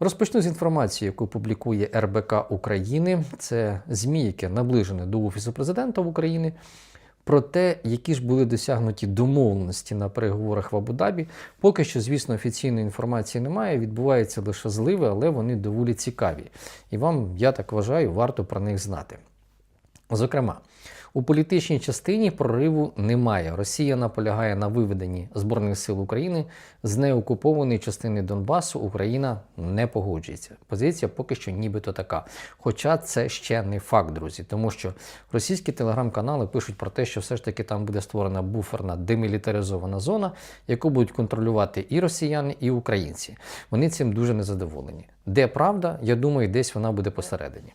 Розпочну з інформації, яку публікує РБК України. Це ЗМІ, яке наближене до Офісу президента в Україні. Про те, які ж були досягнуті домовленості на переговорах в Абу-Дабі. Поки що, звісно, офіційної інформації немає. Відбуваються лише зливи, але вони доволі цікаві. І вам, я так вважаю, варто про них знати. Зокрема, у політичній частині прориву немає. Росія наполягає на виведенні збройних сил України з неокупованої частини Донбасу. Україна не погоджується. Позиція поки що нібито така. Хоча це ще не факт, друзі, тому що російські телеграм-канали пишуть про те, що все ж таки там буде створена буферна демілітаризована зона, яку будуть контролювати і росіяни, і українці. Вони цим дуже незадоволені. Де правда, я думаю, десь вона буде посередині.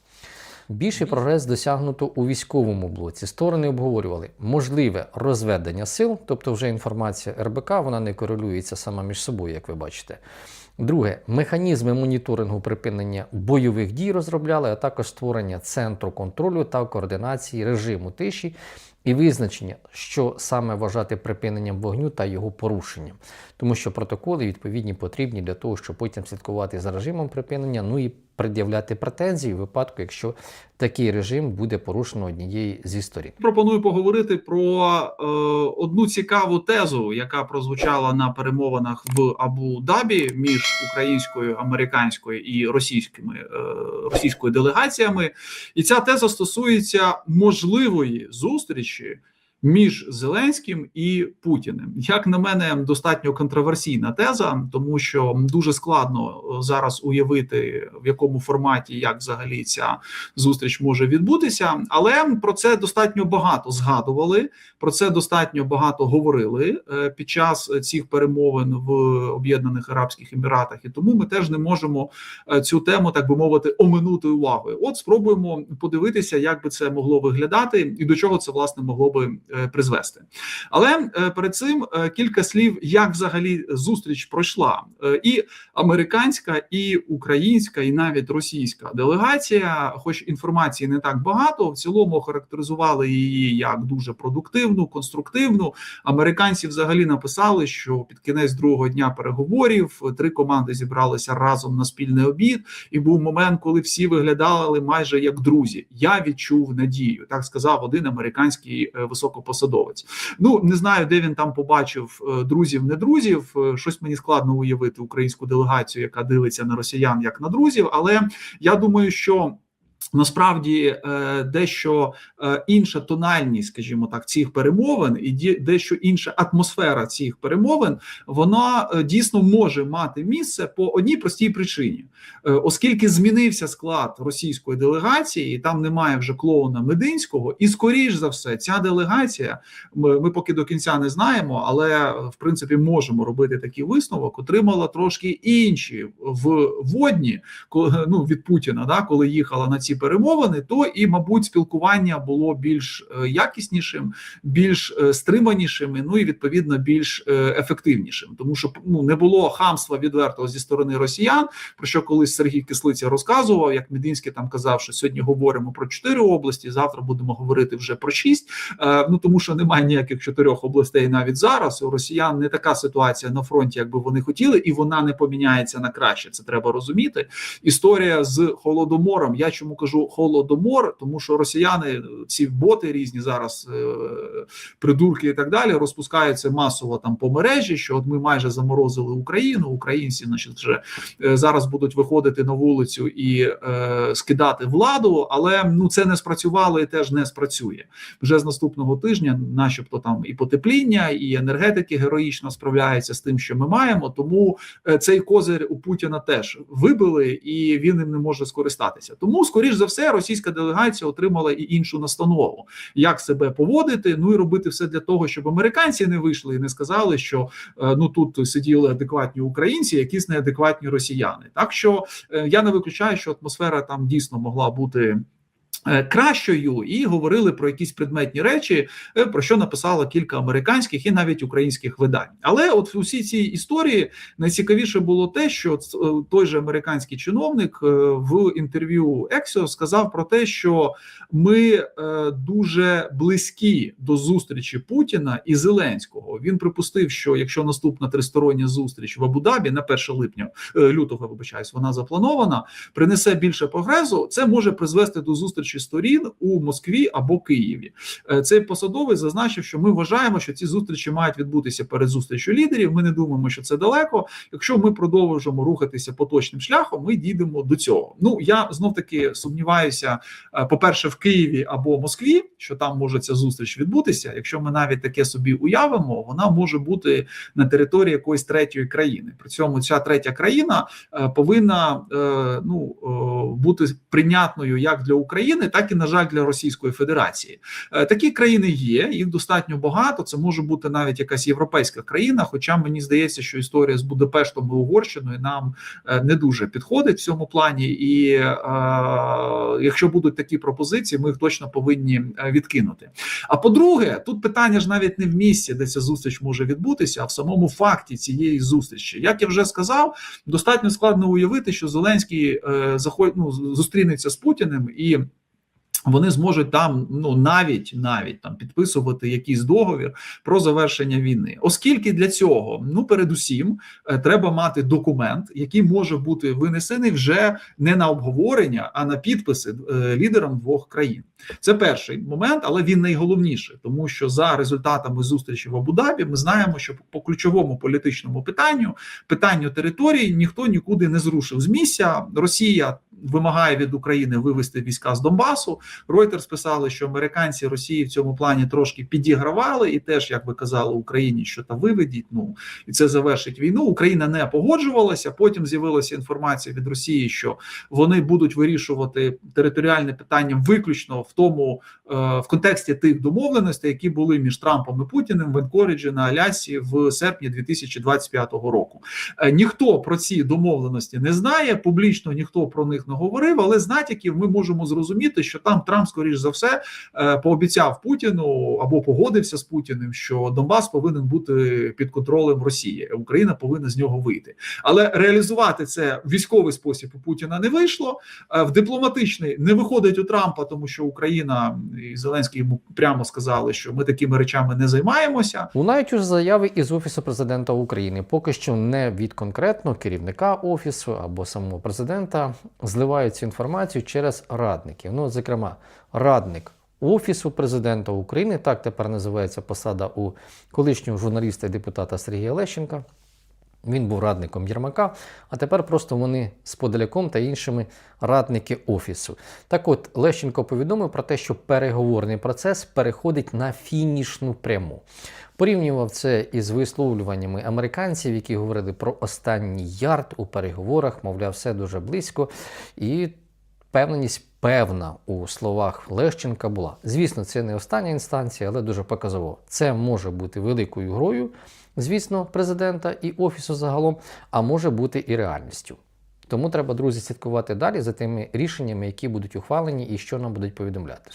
Більший прогрес досягнуто у військовому блоці. Сторони обговорювали можливе розведення сил, тобто вже інформація РБК, вона не корелюється сама між собою, як ви бачите. Друге, механізми моніторингу припинення бойових дій розробляли, а також створення центру контролю та координації режиму тиші і визначення, що саме вважати припиненням вогню та його порушенням, тому що протоколи відповідні потрібні для того, щоб потім слідкувати за режимом припинення, ну і пред'являти претензії в випадку, якщо такий режим буде порушено однієї зі сторін. Пропоную поговорити про е, одну цікаву тезу, яка прозвучала на перемовинах в Абу-Дабі між українською, американською і російськими е, російською делегаціями. І ця теза стосується можливої зустрічі. Між Зеленським і Путіним, як на мене, достатньо контроверсійна теза, тому що дуже складно зараз уявити в якому форматі як взагалі ця зустріч може відбутися. Але про це достатньо багато згадували. Про це достатньо багато говорили е, під час цих перемовин в Об'єднаних Арабських Еміратах, і тому ми теж не можемо е, цю тему, так би мовити, оминути увагою. От спробуємо подивитися, як би це могло виглядати, і до чого це власне могло би е, призвести. Але е, перед цим е, кілька слів, як взагалі зустріч пройшла, Е, і американська, і українська, і навіть російська делегація, хоч інформації не так багато, в цілому охарактеризували її як дуже продуктивну, конструктивну. Американці взагалі написали, що під кінець другого дня переговорів три команди зібралися разом на спільний обід, і був момент, коли всі виглядали майже як друзі. Я відчув надію, так сказав один американський е, високопосадовець. Ну не знаю, де він там побачив е, друзів, не друзів. Е, Щось мені складно уявити українську делегацію, яка дивиться на росіян як на друзів. Але я думаю, що. Насправді е, дещо е, інша тональність, скажімо так, цих перемовин, і дещо інша атмосфера цих перемовин, вона е, дійсно може мати місце по одній простій причині, оскільки змінився склад російської делегації, і там немає вже клоуна Мединського, і скоріш за все, ця делегація ми, ми поки до кінця не знаємо, але в принципі можемо робити такий висновок. Отримала трошки інші в водні, коли ну від Путіна, да, коли їхала на ці перемовини, то і, мабуть, спілкування було більш е, якіснішим, більш е, стриманішим, ну і відповідно більш е, ефективнішим, тому що ну не було хамства відвертого зі сторони росіян. Про що колись Сергій Кислиця розказував, як Мединський там казав, що сьогодні говоримо про чотири області, завтра будемо говорити вже про шість. Ну тому що немає ніяких чотирьох областей навіть зараз. У росіян не така ситуація на фронті, як би вони хотіли, і вона не поміняється на краще. Це треба розуміти. Історія з холодомором. Я чому кажу холодомор, тому що росіяни, ці боти різні зараз, е, придурки і так далі, розпускаються масово там по мережі. Що от ми майже заморозили Україну. Українці, значить, вже е, зараз будуть виходити на вулицю і е, скидати владу, але ну це не спрацювало і теж не спрацює. Вже з наступного тижня, начебто, там і потепління, і енергетики героїчно справляються з тим, що ми маємо. Тому е, цей козир у Путіна теж вибили, і він ним не може скористатися. Тому, скоріш за все, російська делегація отримала і іншу настанову, як себе поводити, ну і робити все для того, щоб американці не вийшли і не сказали, що е, ну тут сиділи адекватні українці, якісь неадекватні росіяни. Так що е, я не виключаю, що атмосфера там дійсно могла бути. Е, кращою і говорили про якісь предметні речі, е, про що написало кілька американських і навіть українських видань. Але от в усій цій історії найцікавіше було те, що е, той же американський чиновник в інтерв'ю Ексіо сказав про те, що ми дуже близькі до зустрічі Путіна і Зеленського. Він припустив, що якщо наступна тристороння зустріч в Абу-Дабі на 1 липня лютого, вибачаюсь, вона запланована, принесе більше прогресу, це може призвести до зустрічі сторін у Москві або Києві. Е, Цей посадовець зазначив, що ми вважаємо, що ці зустрічі мають відбутися перед зустрічю лідерів. Ми не думаємо, що це далеко. Якщо ми продовжимо рухатися поточним шляхом, ми дійдемо до цього. Ну я знов таки сумніваюся. е, По-перше, в Києві або Москві, що там може ця зустріч відбутися. Якщо ми навіть таке собі уявимо, вона може бути на території якоїсь третьої країни. При цьому ця третя країна е, повинна ну бути прийнятною як для України, так і на жаль для Російської Федерації. Е, Такі країни є, їх достатньо багато. Це може бути навіть якась європейська країна. Хоча мені здається, що історія з Будапештом і Угорщиною нам е, не дуже підходить в цьому плані. І е, якщо будуть такі пропозиції, ми їх точно повинні е, відкинути. А по-друге, тут питання ж навіть не в місці, де ця зустріч може відбутися, а в самому факті цієї зустрічі. Як я вже сказав, достатньо складно уявити, що Зеленський е, заход, ну, зустрінеться з Путіним і. Вони зможуть там ну навіть навіть там підписувати якийсь договір про завершення війни, оскільки для цього ну передусім е, треба мати документ, який може бути винесений вже не на обговорення, а на підписи е, лідерам двох країн. Це перший момент, але він найголовніший, тому що за результатами зустрічі в Абу-Дабі ми знаємо, що по ключовому політичному питанню, питанню території, ніхто нікуди не зрушив з місця. Росія вимагає від України вивести війська з Донбасу. Reuters писали, що американці Росії в цьому плані трошки підігравали, і теж, як ви казали, Україні, що та виведіть. Ну і це завершить війну. Україна не погоджувалася. Потім з'явилася інформація від Росії, що вони будуть вирішувати територіальне питання виключно в тому е, в контексті тих домовленостей, які були між Трампом і Путіним в Енкориджі на Алясі в серпні 2025 року. Е, Ніхто про ці домовленості не знає. Публічно ніхто про них не говорив, але з натяків ми можемо зрозуміти, що там Трамп, скоріш за все, е, пообіцяв Путіну або погодився з Путіним, що Донбас повинен бути під контролем Росії, Україна повинна з нього вийти. Але реалізувати це в військовий спосіб у Путіна не вийшло. е, В дипломатичний не виходить у Трампа, тому що Україна і Зеленський йому прямо сказали, що ми такими речами не займаємося. Лунають уже заяви із Офісу президента України. Поки що не від конкретно керівника офісу або самого президента зливають цю інформацію через радників. Ну, зокрема, радник Офісу президента України, так тепер називається посада у колишнього журналіста і депутата Сергія Лещенка. Він був радником Єрмака, а тепер просто вони з Подоляком та іншими радники офісу. Так от Лещенко повідомив про те, що переговорний процес переходить на фінішну пряму. Порівнював це із висловлюваннями американців, які говорили про останній ярд у переговорах, мовляв, все дуже близько. І впевненість певна у словах Лещенка була. Звісно, це не остання інстанція, але дуже показово. Це може бути великою грою, звісно, президента і офісу загалом, а може бути і реальністю. Тому треба, друзі, слідкувати далі за тими рішеннями, які будуть ухвалені і що нам будуть повідомляти.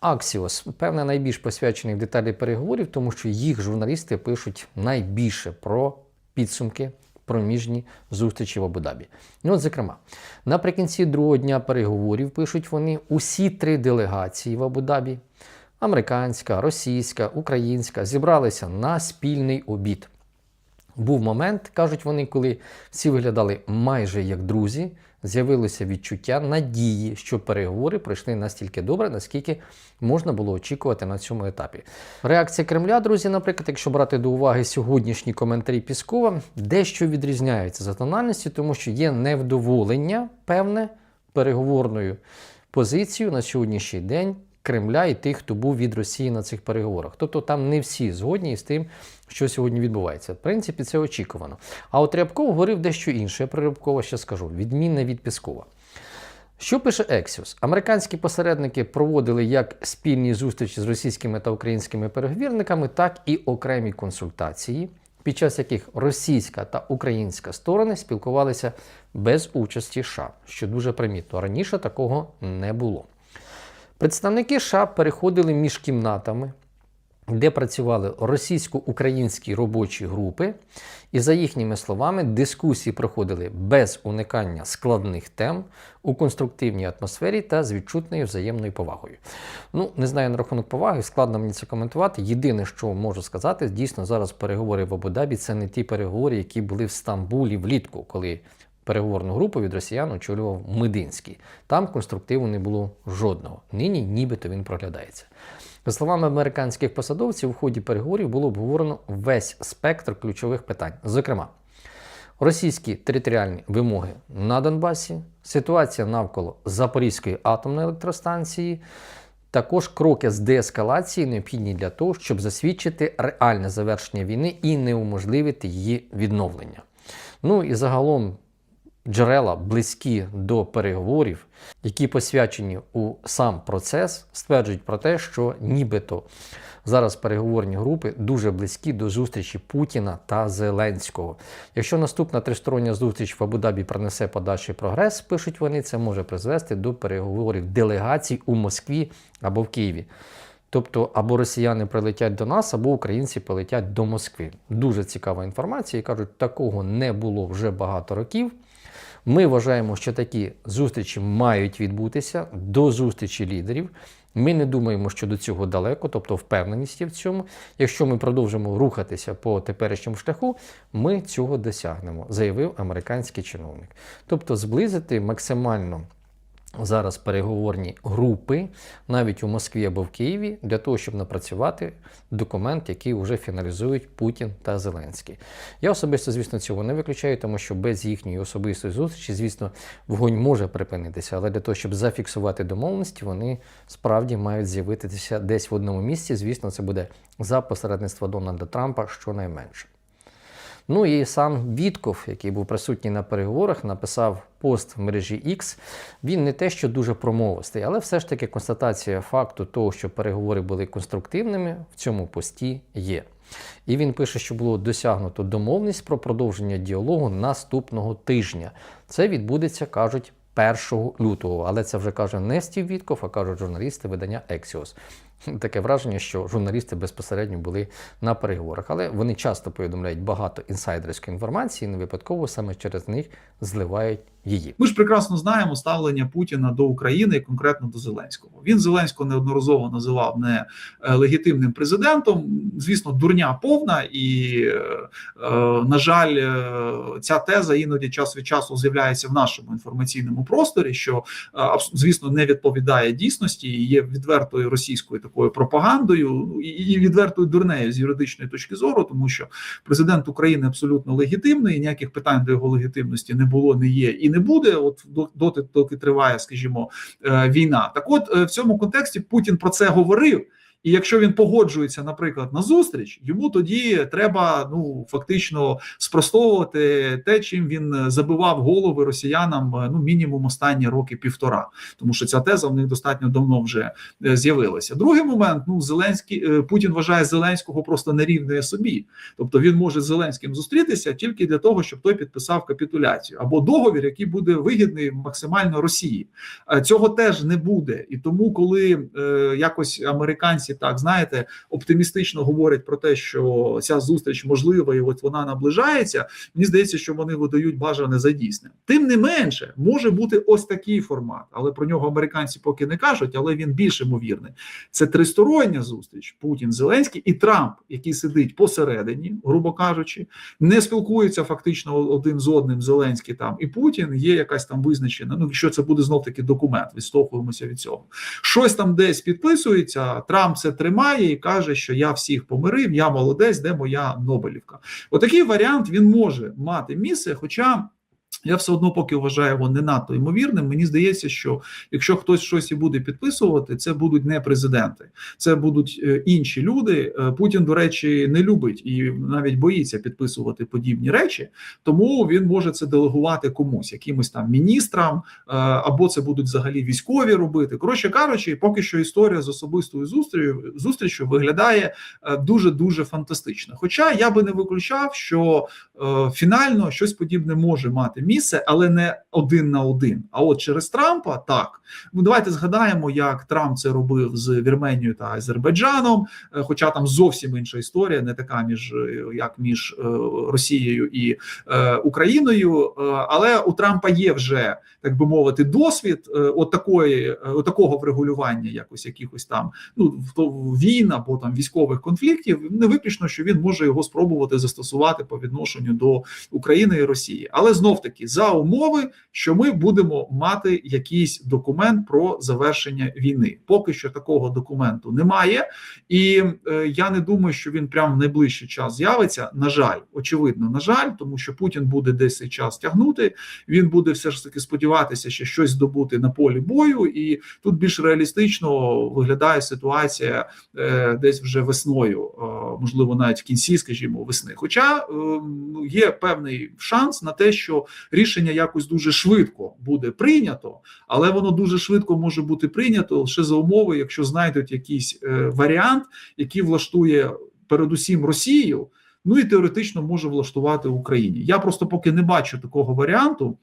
Аксіос, певне, найбільш посвячений в деталі переговорів, тому що їх журналісти пишуть найбільше про підсумки проміжні зустрічі в Абу-Дабі. Ну, от, зокрема, наприкінці другого дня переговорів пишуть вони усі три делегації в Абу-Дабі американська, російська, українська зібралися на спільний обід. Був момент, кажуть вони, коли всі виглядали майже як друзі, з'явилося відчуття надії, що переговори пройшли настільки добре, наскільки можна було очікувати на цьому етапі. Реакція Кремля, друзі, наприклад, якщо брати до уваги сьогоднішні коментарі Піскова, дещо відрізняються за тональністю, тому що є невдоволення певне переговорною позицією на сьогоднішній день Кремля і тих, хто був від Росії на цих переговорах. Тобто там не всі згодні з тим, що сьогодні відбувається. В принципі, це очікувано. А от Рябков говорив дещо інше. Я про Рябкова ще скажу. Відмінне від Піскова. Що пише Ексіус? Американські посередники проводили як спільні зустрічі з російськими та українськими переговірниками, так і окремі консультації, під час яких російська та українська сторони спілкувалися без участі США, що дуже примітно. Раніше такого не було. Представники США переходили між кімнатами, де працювали російсько-українські робочі групи, і, за їхніми словами, дискусії проходили без уникання складних тем у конструктивній атмосфері та з відчутною взаємною повагою. Ну, не знаю на рахунок поваги, складно мені це коментувати. Єдине, що можу сказати, дійсно зараз переговори в Абу-Дабі це не ті переговори, які були в Стамбулі влітку, коли переговорну групу від росіян очолював Мединський. Там конструктиву не було жодного. Нині нібито він проглядається. За словами американських посадовців, у ході переговорів було обговорено весь спектр ключових питань. Зокрема, російські територіальні вимоги на Донбасі, ситуація навколо Запорізької атомної електростанції, також кроки з деескалації необхідні для того, щоб засвідчити реальне завершення війни і не уможливити її відновлення. Ну і загалом джерела близькі до переговорів, які посвячені у сам процес, стверджують про те, що нібито зараз переговорні групи дуже близькі до зустрічі Путіна та Зеленського. Якщо наступна тристороння зустріч в Абу-Дабі принесе подальший прогрес, пишуть вони, це може призвести до переговорів делегацій у Москві або в Києві. Тобто або росіяни прилетять до нас, або українці полетять до Москви. Дуже цікава інформація. І кажуть, такого не було вже багато років. Ми вважаємо, що такі зустрічі мають відбутися до зустрічі лідерів. Ми не думаємо, що до цього далеко, тобто впевненість є в цьому. Якщо ми продовжимо рухатися по теперішньому шляху, ми цього досягнемо, заявив американський чиновник. Тобто, зблизити максимально зараз переговорні групи навіть у Москві або в Києві для того, щоб напрацювати документ, який вже фіналізують Путін та Зеленський. Я особисто, звісно, цього не виключаю, тому що без їхньої особистої зустрічі, звісно, вогонь може припинитися, але для того, щоб зафіксувати домовленості, вони справді мають з'явитися десь в одному місці. Звісно, це буде за посередництва Дональда Трампа щонайменше. Ну і сам Вітков, який був присутній на переговорах, написав пост в мережі X. Він не те, що дуже промовистий, але все ж таки констатація факту того, що переговори були конструктивними, в цьому пості є. І він пише, що було досягнуто домовленість про продовження діалогу наступного тижня. Це відбудеться, кажуть, 1 лютого. Але це вже каже не Стів Вітков, а кажуть журналісти видання Axios. Таке враження, що журналісти безпосередньо були на переговорах, але вони часто повідомляють багато інсайдерської інформації, і не випадково саме через них зливають її. Ми ж прекрасно знаємо ставлення Путіна до України і конкретно до Зеленського. Він Зеленського неодноразово називав не е, легітимним президентом. Звісно, дурня повна, і е, е, на жаль, ця теза іноді час від часу з'являється в нашому інформаційному просторі, що звісно не відповідає дійсності і є відвертою російською такою пропагандою ну, і- відвертою дурнею з юридичної точки зору, тому що президент України абсолютно легітимний, ніяких питань до його легітимності не було, не є і не буде. От до- доти, доки триває, скажімо, е, війна. Так, от е, в цьому контексті Путін про це говорив. І якщо він погоджується, наприклад, на зустріч, йому тоді треба ну фактично спростовувати те, чим він забивав голови росіянам е, ну мінімум останні роки півтора, тому що ця теза в них достатньо давно вже е, з'явилася. Другий момент: ну Зеленський е, Путін вважає Зеленського просто нерівною собі, тобто він може з Зеленським зустрітися тільки для того, щоб той підписав капітуляцію або договір, який буде вигідний максимально Росії. Цього теж не буде, і тому, коли е, якось американці так знаєте оптимістично говорять про те, що ця зустріч можлива, і от вона наближається. Мені здається, що вони видають бажане за дійсне. Тим не менше, може бути ось такий формат, але про нього американці поки не кажуть. Але він більш ймовірний. Це тристороння зустріч Путін, Зеленський і Трамп, який сидить посередині, грубо кажучи, не спілкуються фактично один з одним. Зеленський там і Путін є якась там визначена. Ну що це буде знов таки документ. Відштовхуємося від цього. Щось там десь підписується. Трамп це тримає і каже, що я всіх помирив, я молодець, де моя Нобелівка. Отакий варіант він може мати місце, хоча. Я все одно поки вважаю його не надто ймовірним. Мені здається, що якщо хтось щось і буде підписувати, це будуть не президенти, це будуть е, інші люди. Е, Путін, до речі, не любить і навіть боїться підписувати подібні речі, тому він може це делегувати комусь, якимось там міністрам, е, або це будуть взагалі військові робити. Коротше кажучи, поки що історія з особистою зустрічю зустрічю виглядає дуже дуже фантастично. Хоча я би не виключав, що фінально щось подібне може мати місце. Місце, але не один на один. А от через Трампа так. Ну давайте згадаємо, як Трамп це робив з Вірменією та Азербайджаном. е, Хоча там зовсім інша історія, не така між е, як між е, Росією і Україною. Але у Трампа є вже так би мовити досвід от такої, от такого врегулювання, якось якихось там ну війн або там військових конфліктів. Не виключно, що він може його спробувати застосувати по відношенню до України і Росії, але знов таки за умови, що ми будемо мати якийсь документ про завершення війни. Поки що такого документу немає, і е, я не думаю, що він прямо в найближчий час з'явиться. На жаль, очевидно, на жаль, тому що Путін буде десь цей час тягнути. Він буде все ж таки сподіватися, що щось здобути на полі бою, і тут більш реалістично виглядає ситуація е, десь вже весною, е, можливо, навіть в кінці, скажімо, весни. Хоча е, є певний шанс на те, що рішення якось дуже швидко буде прийнято, але воно дуже швидко може бути прийнято лише за умови, якщо знайдуть якийсь е, варіант, який влаштує передусім Росію. Ну і теоретично може влаштувати Україні. Я просто поки не бачу такого варіанту.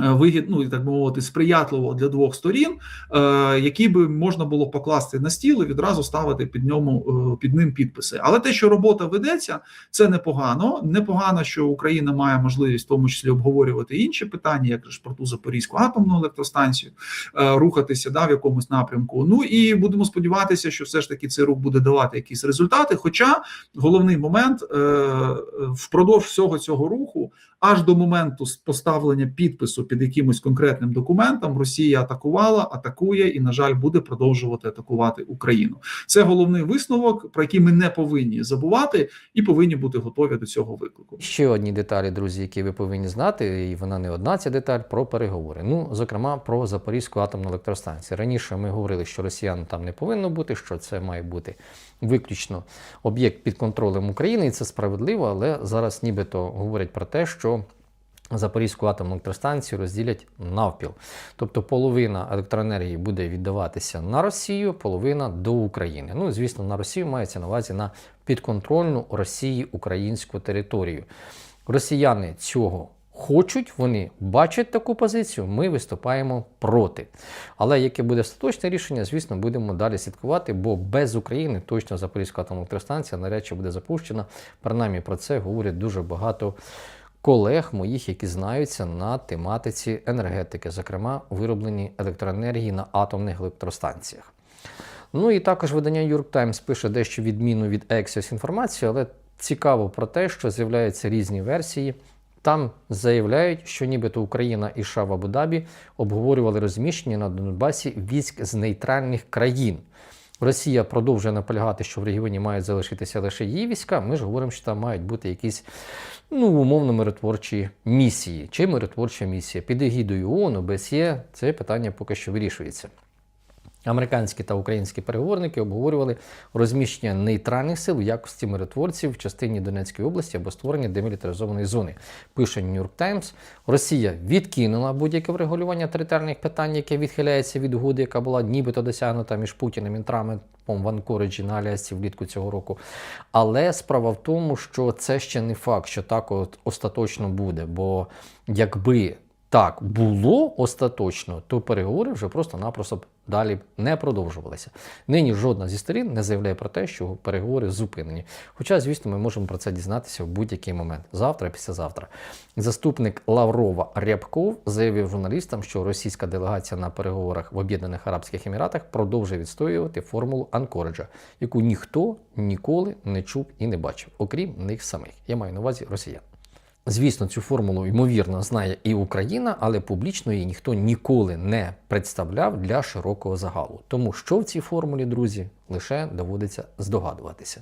Е, Вигід, ну і так мовити, сприятливо для двох сторін, е, які би можна було покласти на стіл і відразу ставити під ньому е, під ним підписи. Але те, що робота ведеться, це непогано. Непогано, що Україна має можливість в тому числі обговорювати інші питання, як ж про ту Запорізьку атомну електростанцію, рухатися да, в якомусь напрямку. Ну і будемо сподіватися, що все ж таки цей рух буде давати якісь результати. Хоча головний момент впродовж всього цього руху, аж до моменту поставлення підпису під якимось конкретним документом, Росія атакувала, атакує і, на жаль, буде продовжувати атакувати Україну. Це головний висновок, про який ми не повинні забувати і повинні бути готові до цього виклику. Ще одні деталі, друзі, які ви повинні знати, і вона не одна ця деталь про переговори. Ну, зокрема, про Запорізьку атомну електростанцію. Раніше ми говорили, що росіян там не повинно бути, що це має бути виключно об'єкт під контролем України, і це справедливо, але зараз нібито говорять про те, що Запорізьку атомну електростанцію розділять навпіл. Тобто половина електроенергії буде віддаватися на Росію, половина до України. Ну, звісно, на Росію мається на увазі на підконтрольну Росії українську територію. Росіяни цього хочуть, вони бачать таку позицію, ми виступаємо проти. Але яке буде остаточне рішення, звісно, будемо далі слідкувати, бо без України точно Запорізька атомна електростанція навряд чи буде запущена. Принаймні про це говорять дуже багато колег моїх, які знаються на тематиці енергетики, зокрема вироблені електроенергії на атомних електростанціях. Ну і також видання New York Times пише дещо відмінну від Axios інформацію, але цікаво про те, що з'являються різні версії. Там заявляють, що нібито Україна і США в обговорювали розміщення на Донбасі військ з нейтральних країн. Росія продовжує наполягати, що в регіоні мають залишитися лише її війська. Ми ж говоримо, що там мають бути якісь ну, умовно миротворчі місії. Чи миротворча місія під егідою ООН, ОБСЄ, це питання поки що вирішується. Американські та українські переговорники обговорювали розміщення нейтральних сил в якості миротворців в частині Донецької області або створення демілітаризованої зони. Пише York Times. Росія відкинула будь-яке врегулювання територіальних питань, яке відхиляється від угоди, яка була нібито досягнута між Путіним і Трампом в Анкориджі на Алясці влітку цього року. Але справа в тому, що це ще не факт, що так от остаточно буде. Бо якби так було остаточно, то переговори вже просто-напросто далі не продовжувалися. Нині жодна зі сторін не заявляє про те, що переговори зупинені. Хоча, звісно, ми можемо про це дізнатися в будь-який момент завтра, післязавтра. Заступник Лаврова Рябков заявив журналістам, що російська делегація на переговорах в Об'єднаних Арабських Еміратах продовжує відстоювати формулу Анкориджа, яку ніхто ніколи не чув і не бачив, окрім них самих. Я маю на увазі росіян. Звісно, цю формулу ймовірно знає і Україна, але публічно її ніхто ніколи не представляв для широкого загалу. Тому що в цій формулі, друзі, лише доводиться здогадуватися.